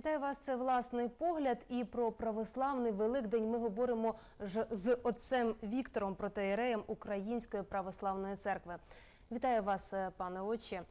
Вітаю вас. Це власний погляд. І про православний Великдень ми говоримо ж з отцем Віктором протеєреєм Української православної церкви. Вітаю вас, е, пане отче.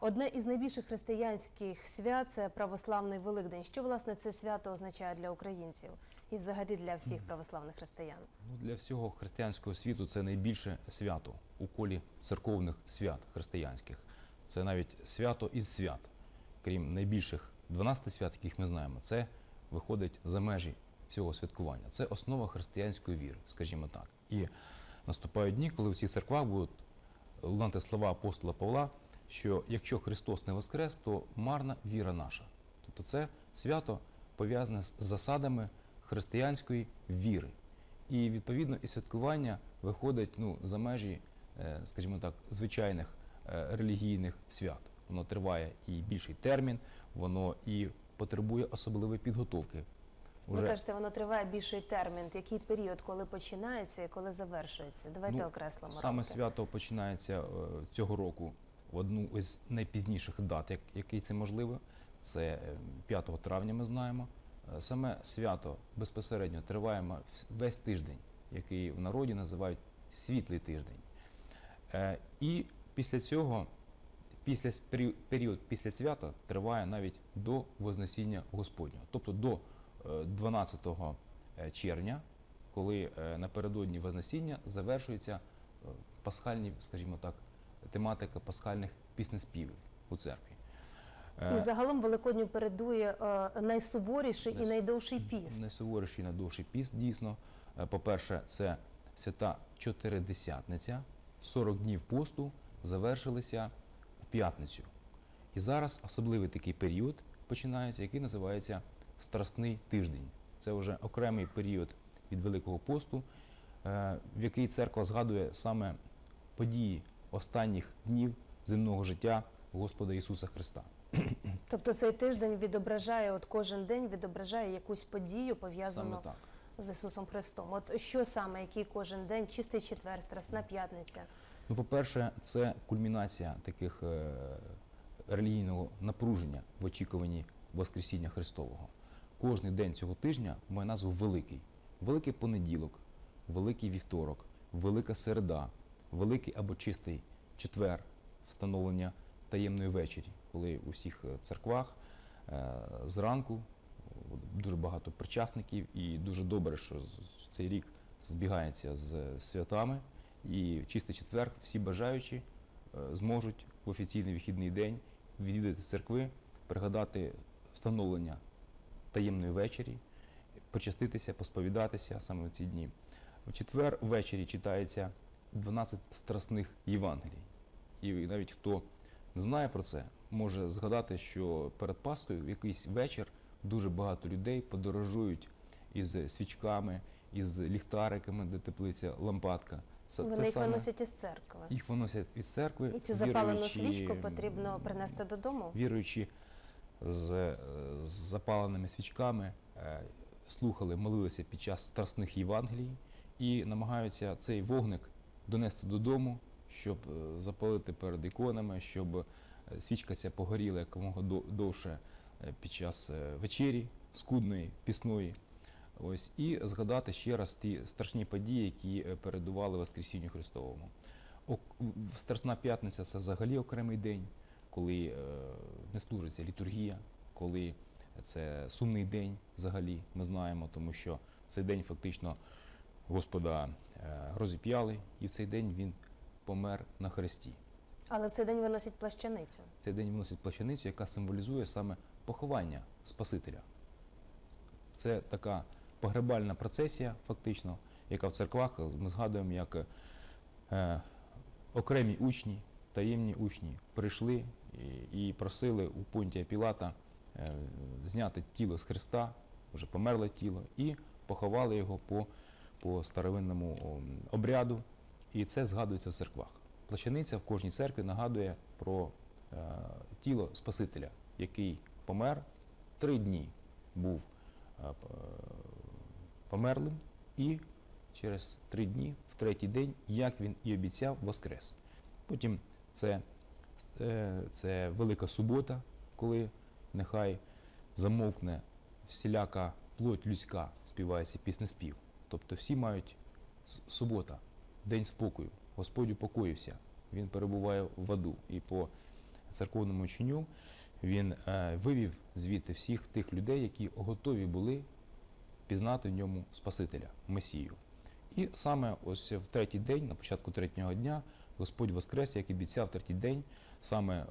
Одне із найбільших християнських свят це православний Великдень. Що власне це свято означає для українців і взагалі для всіх православних християн? Ну, для всього християнського світу це найбільше свято у колі церковних свят християнських. Це навіть свято із свят, крім найбільших 12 свят, яких ми знаємо, це виходить за межі всього святкування. Це основа християнської віри, скажімо так. І наступають дні, коли в всіх церквах будуть лунати слова апостола Павла, що якщо Христос не воскрес, то марна віра наша. Тобто це свято пов'язане з засадами християнської віри. І відповідно і святкування виходить ну, за межі, е, скажімо так, звичайних е, релігійних свят. Воно триває і більший термін, воно і потребує особливої підготовки. Ви кажете, воно триває більший термін. Який період, коли починається і коли завершується? Давайте Ну, окреслимо. Саме рамки. свято починається е, цього року в одну із найпізніших дат, як, який це можливо. Це е, 5 травня ми знаємо. Е, Саме свято безпосередньо триває весь тиждень, який в народі називають світлий тиждень. Е, І після цього, після період, після свята триває навіть до Вознесіння Господнього, тобто до е, 12 червня, коли е, напередодні Вознесіння завершується е, пасхальні, скажімо так, тематика пасхальних піснеспівів у церкві. Е, І загалом Великодню передує е, найсуворіший і найдовший піст. Найсуворіший найдовший піст, дійсно. Е, По-перше, це свята Чотиридесятниця. 40 днів посту завершилися п'ятницю. І зараз особливий такий період починається, який називається Страсний тиждень. Це вже окремий період від Великого посту, е, в який церква згадує саме події останніх днів земного життя Господа Ісуса Христа. Тобто цей тиждень відображає, от кожен день відображає якусь подію пов'язану з Ісусом Христом. От що саме, який кожен день, чистий четвер, страсна п'ятниця. Ну, по-перше, це кульмінація таких е, релігійного напруження в очікуванні Воскресіння Христового. Кожний день цього тижня має назву Великий. Великий понеділок, Великий вівторок, Велика середа, Великий або чистий четвер, встановлення таємної вечері, коли у всіх е, церквах е, зранку дуже багато причасників, і дуже добре, що цей рік збігається з святами. І в чистий четвер всі бажаючі е, зможуть в офіційний вихідний день відвідати церкви, пригадати встановлення таємної вечері, почаститися, посповідатися саме в ці дні. В четвер ввечері читається 12 страсних Євангелій. І навіть хто не знає про це, може згадати, що перед Пасхою в якийсь вечір дуже багато людей подорожують із свічками, із ліхтариками, де теплиця лампадка. Це, Вони це їх саме- виносять із церкви. їх виносять із церкви. І цю запалену віруючі, свічку потрібно принести додому. Віруючи з, е, з запаленими свічками, е, слухали, молилися під час страсних Євангелій і намагаються цей вогник донести додому, щоб е, запалити перед іконами, щоб свічка ця погоріла якомога до- довше під час вечері, скудної, пісної. Ось, і згадати ще раз ті страшні події, які е, передували Воскресінню Христовому. Страсна п'ятниця це взагалі окремий день, коли е, не служиться літургія, коли це сумний день взагалі, ми знаємо, тому що цей день фактично Господа е, розіп'яли, і в цей день він помер на хресті. Але в цей день виносять плащаницю. Цей день вносять плащаницю, яка символізує саме поховання Спасителя. Це така погребальна процесія, фактично, яка в церквах ми згадуємо, як е, окремі учні, таємні учні прийшли і, і просили у Понтія Пілата е, зняти тіло з Христа, вже померле тіло, і поховали його по, по старовинному обряду. І це згадується в церквах. Плащаниця в кожній церкві нагадує про е, тіло Спасителя, який помер три дні був е, померлим, і через три дні, в третій день, як він і обіцяв, воскрес. Потім це, е, це Велика субота, коли нехай замовкне всіляка плоть людська, співається піснеспів. Тобто всі мають субота, день спокою. Господь упокоївся, він перебуває в аду. І по церковному чиню він е, вивів звідти всіх тих людей, які готові були пізнати в ньому Спасителя, Месію. І саме ось в третій день, на початку третього дня, Господь Воскрес, як і обіцяв третій день, саме е,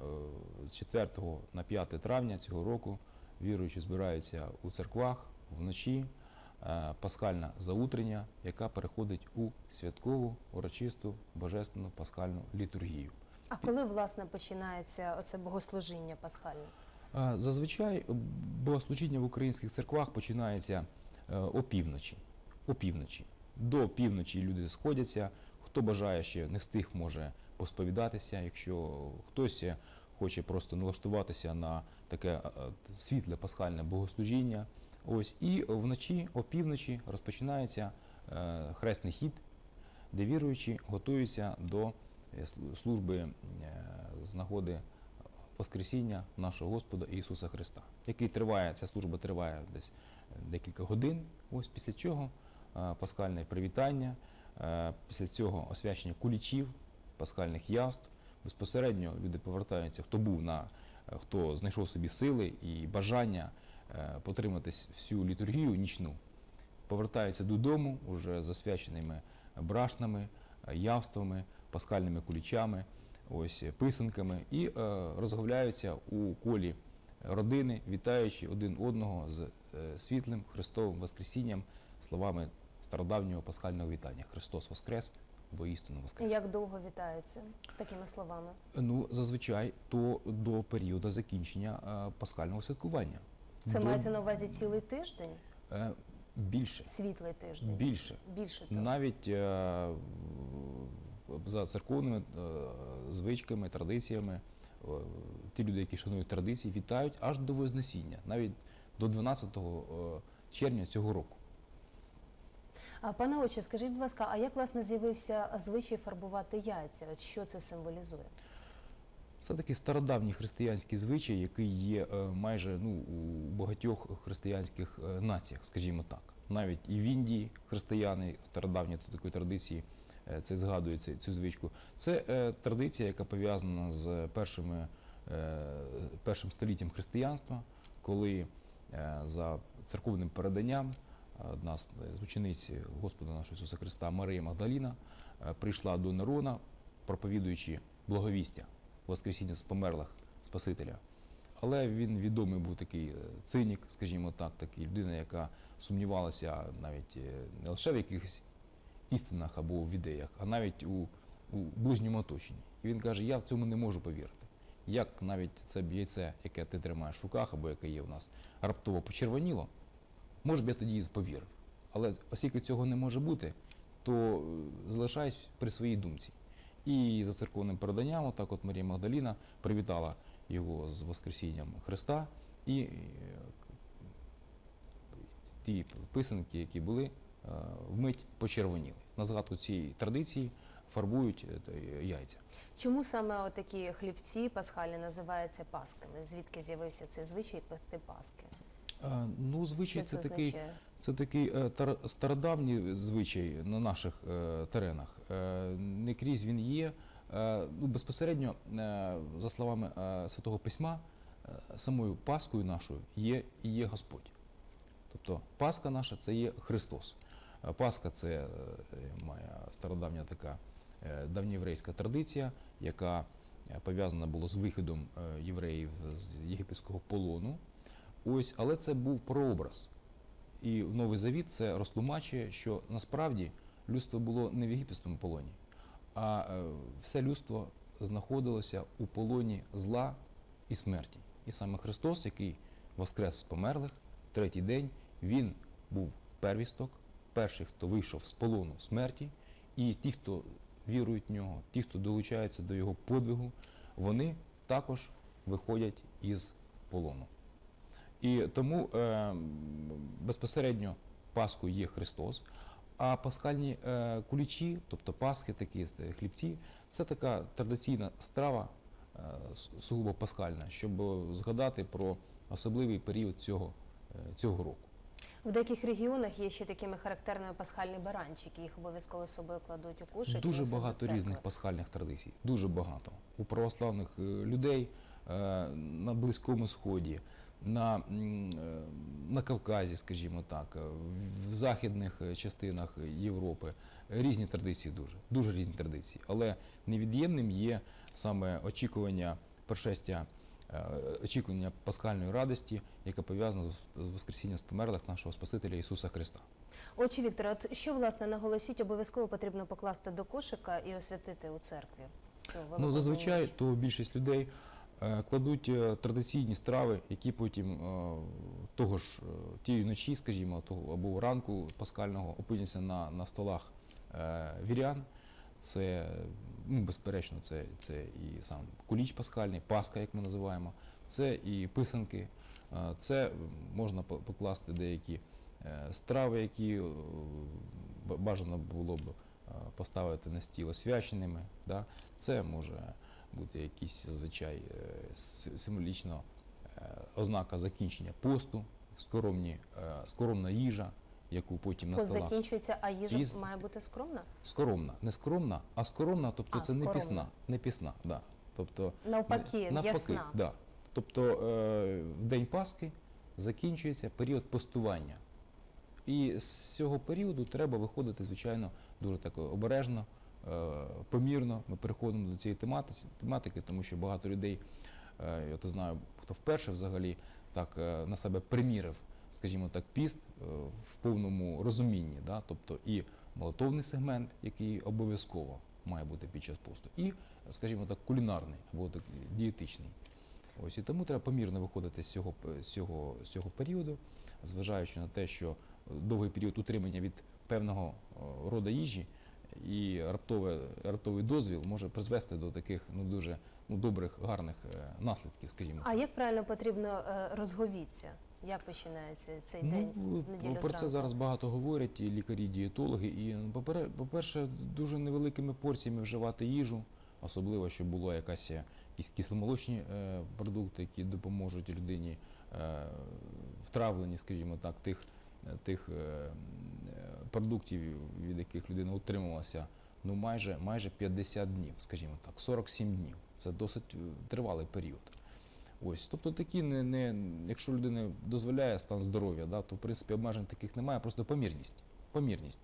з 4 на 5 травня цього року віруючі збираються у церквах вночі, е, пасхальна заутрення, яка переходить у святкову, урочисту, божественну пасхальну літургію. А коли власне починається оце богослужіння пасхальне? Зазвичай е, богослужіння в українських церквах починається опівночі. Опівночі. До півночі люди сходяться. Хто бажає ще не встиг, може посповідатися. Якщо хтось е, хоче просто налаштуватися на таке е, е, світле пасхальне богослужіння. Ось і вночі, опівночі, розпочинається е, хресний хід, де віруючі готуються до е, служби е, з нагоди Воскресіння нашого Господа Ісуса Христа, який триває, ця служба триває десь е, декілька годин. Ось після цього е, пасхальне привітання, е, після цього освячення кулічів, пасхальних яств. Безпосередньо люди повертаються, хто був на хто знайшов собі сили і бажання потриматись всю літургію нічну, повертаються додому уже з освяченими брашнами, явствами, пасхальними кулічами ось писанками і е, розговляються у колі родини, вітаючи один одного з е, світлим Христовим Воскресінням, словами стародавнього пасхального вітання. Христос Воскрес, бо істинно Воскрес. Як довго вітаються такими словами? Ну, зазвичай то до періоду закінчення е, пасхального святкування. Це До- мається на увазі цілий тиждень, е, більше. світлий тиждень. Більше. Більше того. Навіть е, за церковними е, звичками, традиціями, е, ті люди, які шанують традиції, вітають аж до Вознесіння, навіть до 12 е, червня цього року. А пане отче, скажіть, будь ласка, а як власне з'явився звичай фарбувати яйця? От що це символізує? Це такий стародавній християнський звичай, який є майже ну, у багатьох християнських націях, скажімо так. Навіть і в Індії християни стародавні такої традиції це згадують цю- звичку. Це е, традиція, яка пов'язана з е, першим століттям християнства, коли е, за церковним переданням е, одна з учениць Господа нашого Ісуса Христа Марія Магдаліна е, прийшла до Нерона, проповідуючи благовістя. Воскресіння з померлих Спасителя. Але він відомий був такий е, цинік, скажімо так, такий людина, яка сумнівалася навіть е, не лише в якихось істинах або в ідеях, а навіть у, у ближньому оточенні. І він каже: Я в цьому не можу повірити. Як навіть це яйце, яке ти тримаєш в руках, або яке є у нас, раптово почервоніло, може б я тоді і повірив. Але оскільки цього не може бути, то е, залишаюсь при своїй думці. І за церковним переданням, отак от Марія Магдаліна привітала його з Воскресінням Христа, і е, ті писанки, які були, вмить почервоніли. На згадку цієї традиції фарбують е, яйця. Чому саме такі хлібці пасхальні називаються пасками? Звідки з'явився цей звичай пекти паски? Е, Ну, звичай це це такий? Це такий е, стародавній звичай на наших е, теренах. Е, не крізь він є. Е, ну, безпосередньо, е, за словами е, Святого Письма, е, самою Паскою нашою є і є Господь. Тобто Пасха наша це є Христос. Пасха це е, має стародавня така е, давньоєврейська традиція, яка е, пов'язана була з виходом євреїв з єгипетського полону. Ось, але це був прообраз. І Новий Завіт це розтлумачує, що насправді людство було не в єгипетському полоні, а все людство знаходилося у полоні зла і смерті. І саме Христос, який воскрес з померлих, третій день, він був первісток, перший, хто вийшов з полону смерті, і ті, хто вірують в нього, ті, хто долучаються до його подвигу, вони також виходять із полону. І тому е, безпосередньо Пасху є Христос, а пасхальні е, кулічі, тобто Пасхи, такі е, хлібці, це така традиційна страва, е, сугубо пасхальна, щоб згадати про особливий період цього, е, цього року. В деяких регіонах є ще такими характерними пасхальні баранчики. Їх обов'язково з собою кладуть у кошик. Дуже багато різних пасхальних традицій. Дуже багато. У православних е, людей е, на Близькому Сході, на, е, на Кавказі, скажімо так, в західних частинах Європи. Різні традиції дуже, дуже різні традиції. Але невід'ємним є саме очікування першестя, очікування пасхальної радості, яка пов'язана з- Воскресінням з померлих нашого Спасителя Ісуса Христа. Отче Віктор, от що власне наголосіть, обов'язково потрібно покласти до кошика і освятити у церкві. Ну, зазвичай то більшість людей е, кладуть е, традиційні страви, які потім е, того ж е, тієї ночі, скажімо, того або ранку паскального опиняться на, на столах е, вірян. Це ну, безперечно, це, це і сам куліч пасхальний, паска, як ми називаємо, це і писанки, е, це можна покласти деякі е, страви, які е, бажано було б поставити на стіл освяченими. Да? Це може бути якісь зазвичай символічно ознака закінчення посту, скоромні, скоромна їжа, яку потім на столах. закінчується, а їжа Із- має бути скромна? Скоромна, не скромна, а скоромна, тобто А, це не пісна, не пісна, да. Тобто Навпаки, навпаки, ясна. да. Тобто е, в день Пасхи закінчується період постування. І з цього періоду треба виходити, звичайно, дуже так обережно, е, помірно. Ми переходимо до цієї тематиці- тематики, тому що багато людей, е, я то знаю, хто вперше взагалі так е, на себе примірив, скажімо так, піст е, в повному розумінні. Да? Тобто і молотовний сегмент, який обов'язково має бути під час посту, і, скажімо так, кулінарний або так, дієтичний. Ось і тому треба помірно виходити з цього, з цього, з цього періоду, зважаючи на те, що довгий період утримання від певного о, роду їжі і раптове, раптовий дозвіл може призвести до таких ну, дуже ну, добрих, гарних е, наслідків, скажімо. А як правильно потрібно е, розговіться? Як починається цей день? Ну, неділю про це зараз багато говорять і лікарі, і дієтологи. І ну, попере- по-перше, дуже невеликими порціями вживати їжу, особливо, щоб було якась е, якісь кисломолочні е, продукти, які допоможуть людині е, в травленні, скажімо так, тих, е, тих е, е, продуктів, від яких людина утримувалася. Ну, майже, майже 50 днів, скажімо так, 47 днів. Це досить е, тривалий період. Ось, тобто такі не, не якщо людина дозволяє стан здоров'я, да, то в принципі обмежень таких немає, просто помірність. Помірність.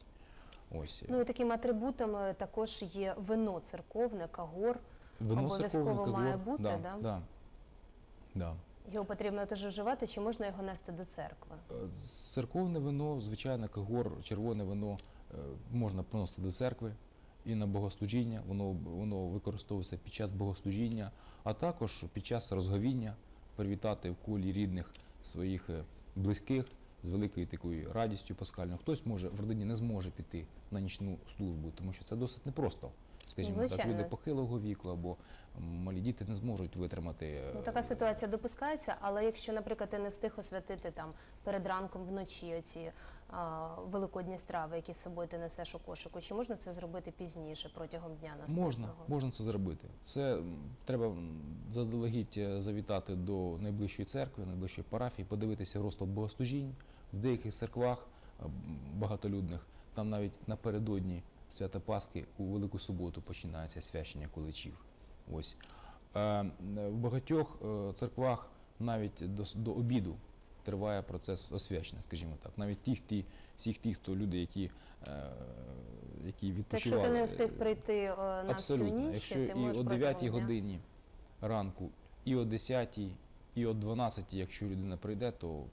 Ось Ну і таким атрибутом е, також є вино церковне, кагор. вино обов'язково має кагор, бути, да, да? Да, да. Його потрібно теж вживати, чи можна його нести до церкви? Е, Церковне вино, звичайно, кагор, червоне вино е, можна приносити до церкви і на богослужіння, воно, воно використовується під час богослужіння, а також під час розговіння привітати в колі рідних своїх е, близьких з великою такою радістю паскальною. Хтось може в родині не зможе піти на нічну службу, тому що це досить непросто. Скажімо так, люди похилого віку або малі діти не зможуть витримати. е, Ну, така ситуація допускається, але якщо, наприклад, ти не встиг освятити там перед ранком вночі оці а, великодні страви, які з собою ти несеш у кошику, чи можна це зробити пізніше протягом дня наступного? Можна, можна це зробити. Це треба заздалегідь е, завітати до найближчої церкви, найближчої парафії, подивитися розклад богослужінь в деяких церквах е, багатолюдних. Там навіть напередодні свята Пасхи у Велику Суботу починається священня куличів. Ось. Е, В багатьох е, церквах навіть до, до обіду триває процес освячення, скажімо так. Навіть ті, ті, всіх тих, хто люди, які, е, які відпочивали. Якщо ти не встиг прийти на всю ніч, Якщо ти і о 9 протягом годині ранку, і о 10, і о 12, якщо людина прийде, то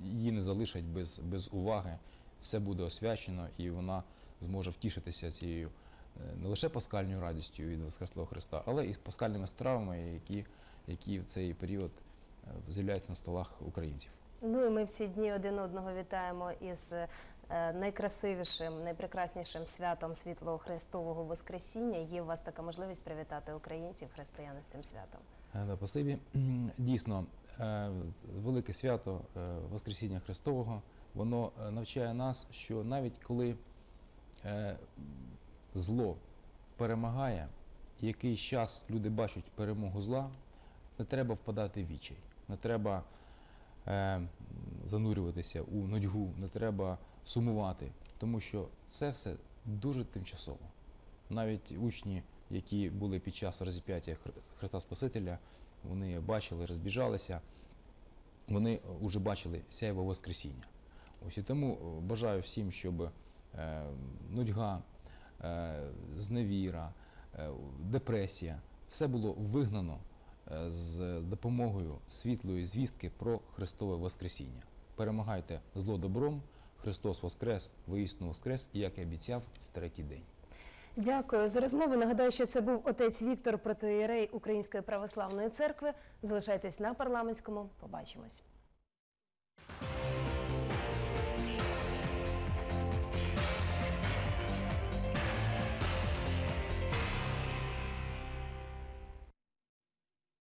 її не залишать без, без уваги. Все буде освячено, і вона зможе втішитися цією е, не лише паскальною радістю від Воскреслого Христа, але і паскальними стравами, які, які в цей період е, з'являються на столах українців. Ну і ми всі дні один одного вітаємо із е, найкрасивішим, найпрекраснішим святом світлого Христового Воскресіння. Є у вас така можливість привітати українців, християн з цим святом. Да, спасибі. Дійсно, велике свято Воскресіння Христового, воно навчає нас, що навіть коли зло перемагає, якийсь час люди бачать перемогу зла, не треба впадати в відчай. не треба е, занурюватися у нудьгу, не треба сумувати, тому що це все дуже тимчасово. Навіть учні, які були під час розіп'яття Христа Спасителя, вони бачили, розбіжалися, вони вже бачили сяйво Воскресіння. Ось і тому е, бажаю всім, щоб е, нудьга, е, зневіра, е, депресія, все було вигнано е, з допомогою світлої звістки про Христове Воскресіння. Перемагайте зло добром, Христос Воскрес, воістину Воскрес, і як і обіцяв, в третій день. Дякую за розмову. Нагадаю, що це був отець Віктор протоієрей Української православної церкви. Залишайтесь на парламентському. Побачимось.